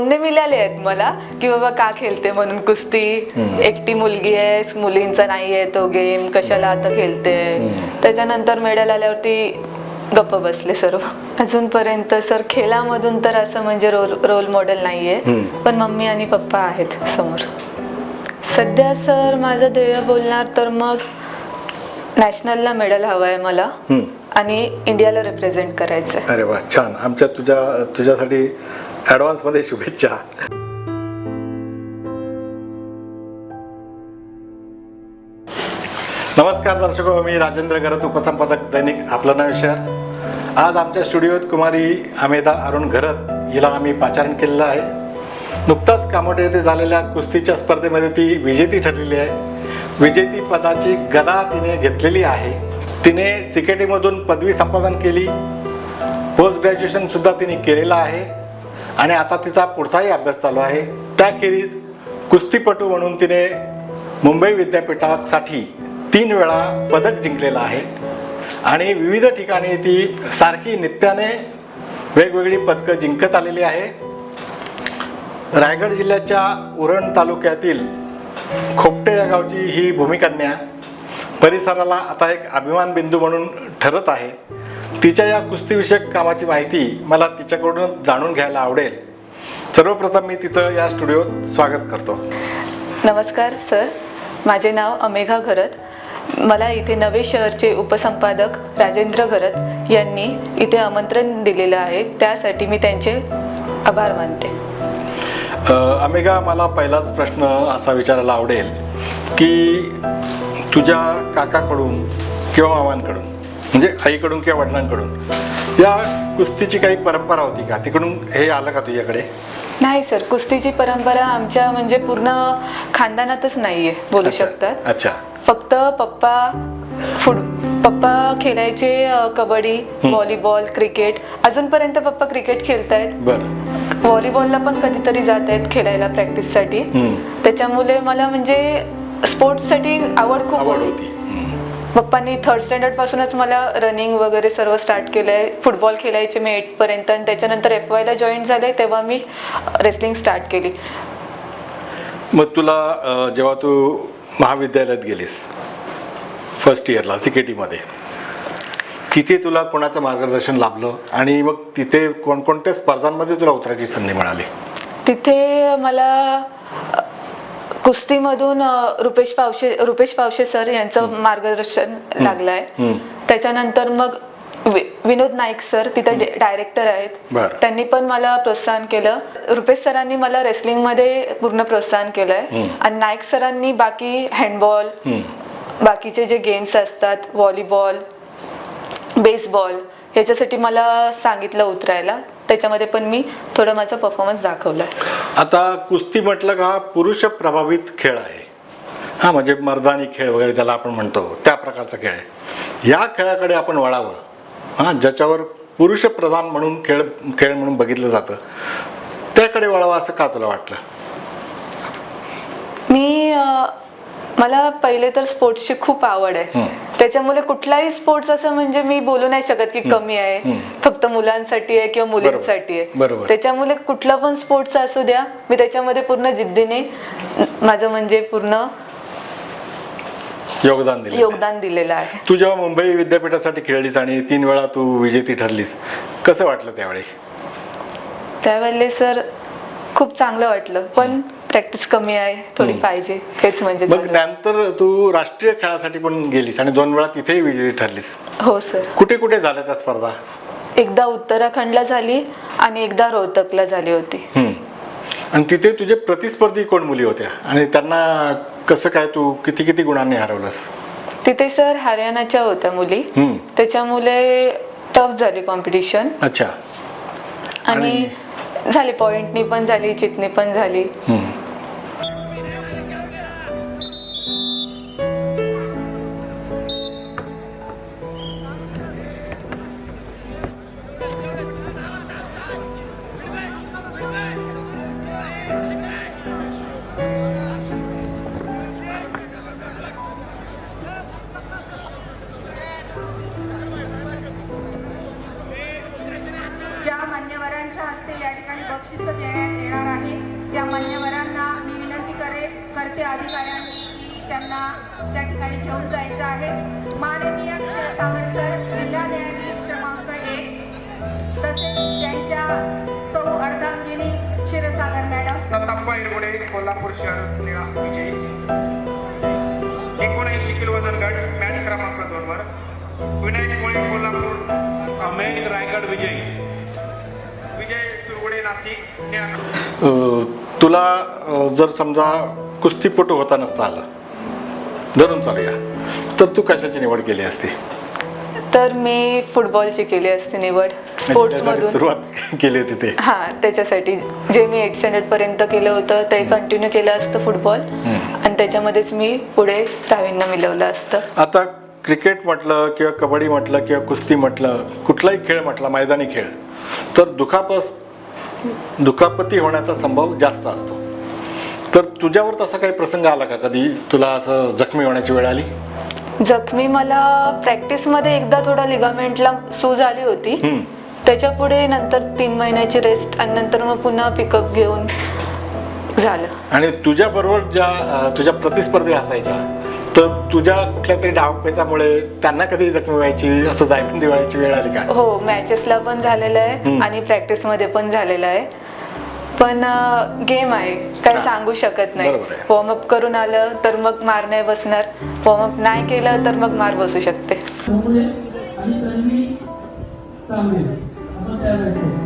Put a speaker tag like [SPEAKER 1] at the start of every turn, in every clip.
[SPEAKER 1] टोमणे मिळाले आहेत मला की बाबा का खेळते म्हणून कुस्ती? एकटी मुलगी आहे मुलींचा नाही आहे तो गेम कशाला आता खेळते? त्याच्यानंतर मेडल आल्यावरती गप्प बसले सर्व. अजूनपर्यंत सर खेळामधून तर असं म्हणजे रोल रोल मॉडेल नाहीये पण मम्मी आणि पप्पा आहेत समोर. सध्या सर माझं ध्येय बोलणार तर मग नॅशनलला मेडल हवं आहे मला आणि इंडियाला रिप्रेझेंट करायचं आहे
[SPEAKER 2] अरे वा छान. आमच्या तुझ्या तुझ्यासाठी ॲडव्हान्समध्ये शुभेच्छा. नमस्कार दर्शक मी राजेंद्र घरत उपसंपादक दैनिक आपलं नाव शहर. आज आमच्या स्टुडिओत कुमारी अमेदा अरुण घरत हिला आम्ही पाचारण केलेलं आहे. नुकताच कामोटे येथे झालेल्या कुस्तीच्या स्पर्धेमध्ये ती विजेती ठरलेली आहे. विजेती पदाची गदा तिने घेतलेली आहे. तिने सिकेटीमधून पदवी संपादन केली. पोस्ट ग्रॅज्युएशन सुद्धा तिने केलेलं आहे. आणि आता तिचा पुढचाही अभ्यास चालू आहे. त्याखेरीज कुस्तीपटू म्हणून तिने मुंबई विद्यापीठासाठी तीन वेळा पदक जिंकलेलं आहे. आणि विविध ठिकाणी ती सारखी नित्याने वेगवेगळी पदकं जिंकत आलेली आहे. रायगड जिल्ह्याच्या उरण तालुक्यातील खोपटे या गावची ही भूमिकन्या परिसराला आता एक अभिमान बिंदू म्हणून ठरत आहे. तिच्या या कुस्तीविषयक कामाची माहिती मला तिच्याकडून जाणून घ्यायला आवडेल. सर्वप्रथम मी तिचं या स्टुडिओत स्वागत करतो.
[SPEAKER 1] नमस्कार सर. माझे नाव अमेघा घरत. मला इथे नवे शहरचे उपसंपादक राजेंद्र घरत यांनी इथे आमंत्रण दिलेलं आहे. त्यासाठी मी त्यांचे आभार मानते.
[SPEAKER 2] अमेघा मला पहिलाच प्रश्न असा विचारायला आवडेल की तुझ्या काकाकडून किंवा मामांकडून म्हणजे आईकडून किंवा वडिलांकडून. या कुस्तीची काही परंपरा होती का? तिकडून हे आलं का तुझ्याकडे?
[SPEAKER 1] नाही सर कुस्तीची परंपरा आमच्या म्हणजे पूर्ण खानदानातच नाहीये बोलू शकतात.
[SPEAKER 2] अच्छा.
[SPEAKER 1] फक्त पप्पा फुट पप्पा खेळायचे कबड्डी व्हॉलीबॉल क्रिकेट. अजूनपर्यंत पप्पा क्रिकेट खेळतायत. व्हॉलीबॉलला पण कधीतरी जात आहेत खेळायला प्रॅक्टिससाठी. त्याच्यामुळे मला म्हणजे स्पोर्ट्ससाठी आवड खूप
[SPEAKER 2] आवड
[SPEAKER 1] होती. पप्पांनी थर्ड स्टँडर्ड पासूनच मला रनिंग वगैरे सर्व स्टार्ट केलंय. फुटबॉल खेळायचे मी एट पर्यंत आणि त्याच्यानंतर एफ वायला जॉईन झाले तेव्हा मी रेसलिंग स्टार्ट केली.
[SPEAKER 2] मग तुला जेव्हा तू महाविद्यालयात गेलीस फर्स्ट इयरला सी तिथे तुला कोणाचं मार्गदर्शन लाभलं? आणि मग तिथे कोणकोणत्या स्पर्धांमध्ये तुला उतरायची संधी मिळाली?
[SPEAKER 1] तिथे मला कुस्तीमधून रुपेश पावशे रुपेश पावशे सर यांचं मार्गदर्शन लागलंय. त्याच्यानंतर मग विनोद नाईक सर तिथे डायरेक्टर आहेत. त्यांनी पण मला प्रोत्साहन केलं. रुपेश सरांनी मला रेसलिंगमध्ये पूर्ण प्रोत्साहन केलंय. आणि नाईक सरांनी बाकी हँडबॉल बाकीचे जे गेम्स असतात व्हॉलीबॉल बेसबॉल ह्याच्यासाठी मला सांगितलं उतरायला. त्याच्यामध्ये पण मी थोडं माझा परफॉर्मन्स दाखवलाय.
[SPEAKER 2] आता कुस्ती म्हटलं का पुरुष प्रभावित खेळ आहे. हा म्हणजे मर्दानी खेळ वगैरे ज्याला आपण म्हणतो त्या प्रकारचा खेळ आहे. या खेळाकडे आपण वळावं. हा ज्याच्यावर पुरुष प्रधान म्हणून खेळ खेळ म्हणून बघितलं जातं त्याकडे वळावं असं का तुला वाटलं?
[SPEAKER 1] मी मला पहिले तर स्पोर्ट्सची खूप आवड आहे. त्याच्यामुळे कुठलाही स्पोर्ट्स असं म्हणजे मी बोलू नाही शकत की कमी आहे. फक्त मुलांसाठी आहे किंवा मुलींसाठी आहे. त्याच्यामुळे कुठला पण स्पोर्ट्स असू द्या मी त्याच्यामध्ये पूर्ण जिद्दीने माझं म्हणजे पूर्ण
[SPEAKER 2] योगदान दिलं
[SPEAKER 1] योगदान दिलेलं आहे.
[SPEAKER 2] तू जेव्हा मुंबई विद्यापीठासाठी खेळलीस आणि तीन वेळा तू विजेती ठरलीस कसं वाटलं त्यावेळी?
[SPEAKER 1] त्यावेळेला सर खूप चांगलं वाटलं. पण प्रॅक्टिस कमी आहे थोडी पाहिजे. हेच म्हणजे
[SPEAKER 2] मग. नंतर तू राष्ट्रीय खेळासाठी पण गेलीस आणि दोन वेळा तिथेही विजेती ठरलीस.
[SPEAKER 1] हो सर.
[SPEAKER 2] कुठे कुठे झाल्या त्या स्पर्धा?
[SPEAKER 1] एकदा उत्तराखंडला झाली आणि एकदा रोहतकला झाली होती.
[SPEAKER 2] आणि तिथे तुझे प्रतिस्पर्धी कोण मुली होत्या? आणि त्यांना कसं काय तू किती किती गुणांनी हरवलंस?
[SPEAKER 1] तिथे सर हरियाणाच्या होत्या मुली. त्याच्यामुळे टफ झाली कॉम्पिटिशन
[SPEAKER 2] अच्छा.
[SPEAKER 1] आणि झाली पॉइंटनी पण झाली चितनी पण झाली.
[SPEAKER 3] करते अधिकाऱ्यांनी त्यांना त्या ठिकाणी घेऊन जायचं आहे. माननीय क्षीरसागर सर जिल्हा न्यायाधीश क्रमांक एक तसेच त्यांच्या सौ अर्धांगिनी क्षीरसागर मॅडम.
[SPEAKER 4] दत्ताप्पा इरगुडे कोल्हापूर शहर विजयी. एकोणऐंशी किलो वजन गट मॅच क्रमांक दोन वर. विनायक कोळी कोल्हापूर अमेय रायगड विजयी. विजय सुरगुडे नाशिक निळा
[SPEAKER 2] अ, तुला जर समजा कुस्तीपटू होता नसता आला धरून चालूया. तर तू कशाची निवड केली असती?
[SPEAKER 1] तर मी फुटबॉलची केली असती निवड.
[SPEAKER 2] म्हणजे
[SPEAKER 1] स्पोर्ट्स मधून
[SPEAKER 2] सुरुवात केली होती ते.
[SPEAKER 1] हा त्याच्यासाठी जे मी एट स्टँडर्ड पर्यंत केलं होतं ते कंटिन्यू केलं असतं फुटबॉल. आणि त्याच्यामध्येच मी पुढे प्रावीण्य मिळवलं असतं.
[SPEAKER 2] आता क्रिकेट म्हटलं किंवा कबड्डी म्हटलं किंवा कुस्ती म्हटलं कुठलाही खेळ म्हटला मैदानी खेळ तर दुखापस दुखापती होण्याचा संभव जास्त असतो. तर तुझ्यावर तसा काही प्रसंग आला का कधी? तुला असं जखमी होण्याची वेळ आली?
[SPEAKER 1] जखमी मला प्रॅक्टिसमध्ये एकदा थोडा लिगामेंटला सूज आली होती. त्याच्या पुढे नंतर तीन महिन्याची रेस्ट आणि नंतर मग पुन्हा पिकअप घेऊन झालं.
[SPEAKER 2] आणि तुझ्याबरोबर ज्या अं, तुझ्या प्रतिस्पर्धी असायच्या तर तुझ्या कुठल्या तरी डावपेचामुळे त्यांना कधी जखमी व्हायची असं जायफून दिवाळीची वेळ आली का?
[SPEAKER 1] हो मॅचेसला पण झालेलं आहे. आणि प्रॅक्टिसमध्ये पण झालेलं आहे. पण गेम आहे काय सांगू शकत नाही.
[SPEAKER 2] बरोबर आहे.
[SPEAKER 1] वॉर्मअप करून आलं तर मग मार नाही बसणार. वॉर्मअप नाही केलं तर मग मार बसू शकते.
[SPEAKER 5] त्यामुळे आणि तन्वी तांबे आपण तयार राहायचो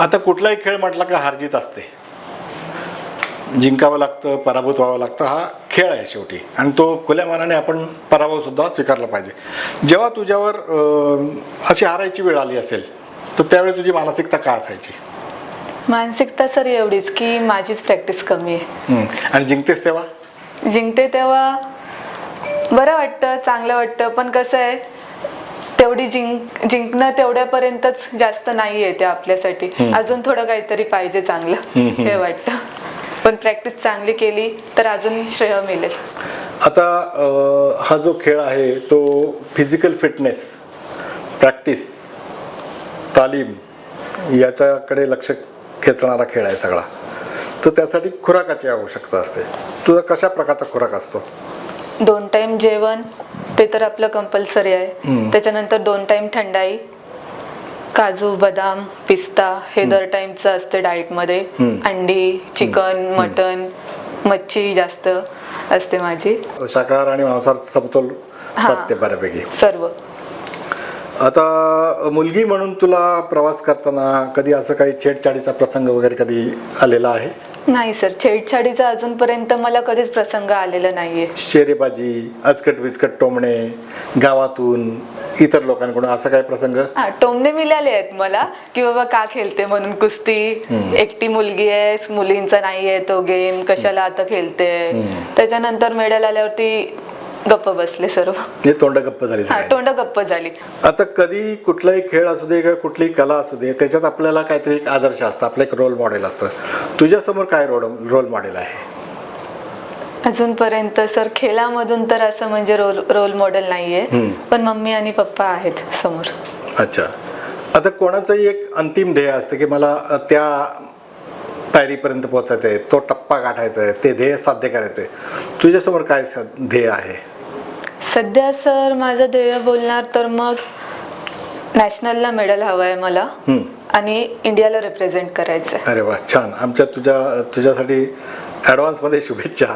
[SPEAKER 2] आता कुठलाही खेळ म्हटला का हारजीत असते. जिंकावं लागतं पराभूत व्हावं लागतं हा खेळ आहे शेवटी. आणि तो खुल्या मनाने आपण पराभव सुद्धा स्वीकारला पाहिजे. जेव्हा तुझ्यावर अशी हारायची वेळ आली असेल तर त्यावेळी तुझी मानसिकता का असायची?
[SPEAKER 1] मानसिकता सर एवढीच की माझीच प्रॅक्टिस कमी आहे.
[SPEAKER 2] आणि जिंकतेस तेव्हा?
[SPEAKER 1] जिंकते तेव्हा बरं वाटतं चांगलं वाटतं पण कसं आहे तेवढी जिंक जिंकणं तेवढ्यापर्यंतच जास्त नाही आहे ते आपल्यासाठी. अजून थोडं काहीतरी पाहिजे चांगलं हे वाटतं. पण प्रॅक्टिस चांगली केली तर अजून श्रेय मिळेल.
[SPEAKER 2] आता हा जो खेळ आहे तो फिजिकल फिटनेस प्रॅक्टिस तालीम याच्याकडे लक्ष खेचणारा खेळ आहे सगळा. तर त्यासाठी खुराकाची आवश्यकता असते. तुझा कशा प्रकारचा खुराक असतो?
[SPEAKER 1] दोन टाइम जेवण ते तर आपलं कंपल्सरी आहे. त्याच्यानंतर दोन टाइम थंडाई काजू बदाम पिस्ता हे दर टाइमचं असते डाएटमध्ये अंडी चिकन मटन मच्छी जास्त असते माझी.
[SPEAKER 2] शाकाहार आणि मांसाहार समतोल. साधते बऱ्यापैकी.
[SPEAKER 1] सर्व.
[SPEAKER 2] आता मुलगी म्हणून तुला प्रवास करताना कधी असं काही छेडछाडीचा प्रसंग वगैरे कधी आलेला आहे?
[SPEAKER 1] नाही सर छेडछाडीचा अजूनपर्यंत मला कधीच प्रसंग आलेला नाहीये.
[SPEAKER 2] शेरेबाजी अचकट विचकट टोमणे गावातून इतर लोकांकडून असा काही प्रसंग?
[SPEAKER 1] हा टोमणे मिळाले आहेत मला की बाबा का खेळते म्हणून कुस्ती? एकटी मुलगी आहे मुलींचा नाही आहे तो गेम कशाला आता खेळते? त्याच्यानंतर मेडल आल्यावरती गप्प बसले सर्व.
[SPEAKER 2] हे तोंड गप्प झाली
[SPEAKER 1] हा. तोंड गप्प झाली.
[SPEAKER 2] आता कधी कुठलाही खेळ असू दे किंवा कुठलीही कला असू दे त्याच्यात आपल्याला काहीतरी एक आदर्श असतं आपलं एक रोल मॉडेल असतं. तुझ्यासमोर काय रोल रोल मॉडेल आहे?
[SPEAKER 1] अजूनपर्यंत सर खेळामधून तर असं म्हणजे रोल रोल मॉडेल नाहीये. पण मम्मी आणि पप्पा आहेत समोर.
[SPEAKER 2] अच्छा. आता कोणाचंही एक अंतिम ध्येय असतं की मला त्या पायरीपर्यंत पोहोचायचं आहे तो टप्पा गाठायचा आहे ते ध्येय साध्य करायचं आहे तुझ्यासमोर काय ध्येय आहे?
[SPEAKER 1] सध्या सर माझं ध्येय बोलणार तर मग नॅशनलला मेडल हवं आहे मला आणि इंडियाला रिप्रेझेंट करायचं आहे
[SPEAKER 2] अरे वा छान. आमच्या तुझ्या तुझ्यासाठी ॲडव्हान्समध्ये शुभेच्छा.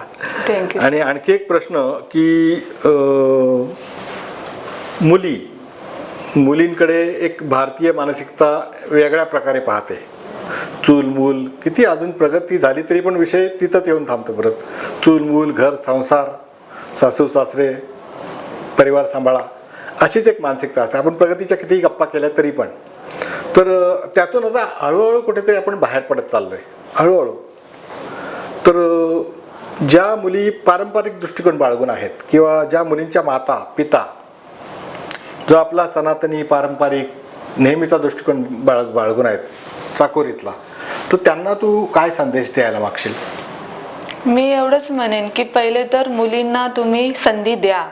[SPEAKER 1] थँक्यू
[SPEAKER 2] आणि आणखी एक प्रश्न की मुली. मुलींकडे एक भारतीय मानसिकता वेगळ्या प्रकारे पाहते. चूलमूल. किती अजून प्रगती झाली तरी पण विषय तिथंच येऊन थांबतो परत. चूलमूल घर संसार सासू सासरे परिवार सांभाळा. अशीच एक मानसिकता असते. आपण प्रगतीच्या कितीही गप्पा केल्या तरी पण. तर त्यातून आता हळूहळू कुठेतरी आपण बाहेर पडत चाललो आहे हळूहळू. तर ज्या मुली पारंपरिक दृष्टिकोन बाळगून आहेत किंवा ज्या मुलींच्या माता पिता जो आपला सनातनी पारंपरिक नेहमीचा दृष्टिकोन बाळ बाळगून आहेत चाकोरीतला तर त्यांना तू काय संदेश द्यायला मागशील?
[SPEAKER 1] मी एवढंच म्हणेन की पहिले तर मुलींना तुम्ही संधी द्या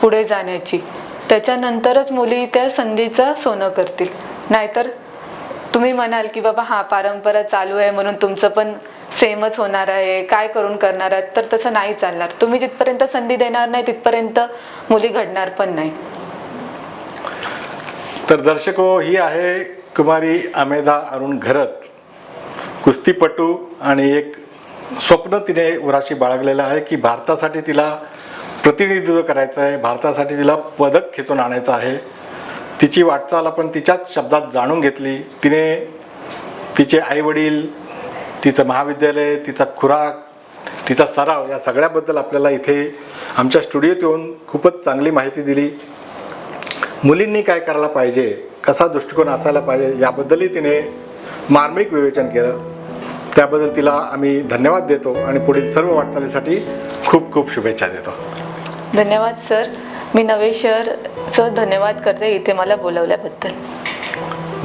[SPEAKER 1] पुढे जाण्याची. त्याच्यानंतरच मुली त्या संधीचं सोनं करतील. नाहीतर तुम्ही म्हणाल की बाबा हा परंपरा चालू आहे म्हणून तुमचं पण सेमच होणार आहे काय करून करणार आहात? तर तसं नाही चालणार. तुम्ही जिथपर्यंत संधी देणार नाही तिथपर्यंत मुली घडणार पण नाही.
[SPEAKER 2] तर दर्शको ही आहे कुमारी अमेधा अरुण घरत. कुस्तीपटू आणि एक स्वप्न तिने उराशी बाळगलेलं आहे की भारतासाठी तिला प्रतिनिधित्व करायचं आहे भारतासाठी तिला पदक खेचून आणायचं आहे. तिची वाटचाल आपण तिच्याच शब्दात जाणून घेतली. तिने तिचे आईवडील तिचं महाविद्यालय तिचा खुराक तिचा सराव या सगळ्याबद्दल आपल्याला इथे आमच्या स्टुडिओत येऊन खूपच चांगली माहिती दिली. मुलींनी काय करायला पाहिजे कसा दृष्टिकोन असायला पाहिजे याबद्दलही तिने मार्मिक विवेचन केलं. त्याबद्दल तिला आम्ही धन्यवाद देतो आणि पुढील सर्व वाटचालीसाठी खूप खूप शुभेच्छा देतो.
[SPEAKER 1] धन्यवाद सर. मी नवे शहरचं धन्यवाद करते इथे मला बोलवल्याबद्दल.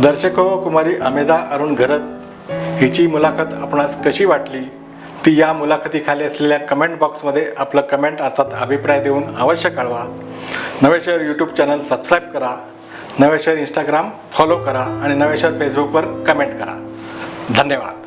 [SPEAKER 2] दर्शक हो कुमारी अमेदा अरुण घरत हिची मुलाखत आपणास कशी वाटली? ती या मुलाखतीखाली असलेल्या कमेंट बॉक्समध्ये आपलं कमेंट अर्थात अभिप्राय देऊन अवश्य कळवा. नवे शहर यूट्यूब चॅनल सबस्क्राईब करा. नवेश्वर इंस्टाग्राम फॉलो करा आणि नवेश्वर फेसबुकवर कमेंट करा. धन्यवाद.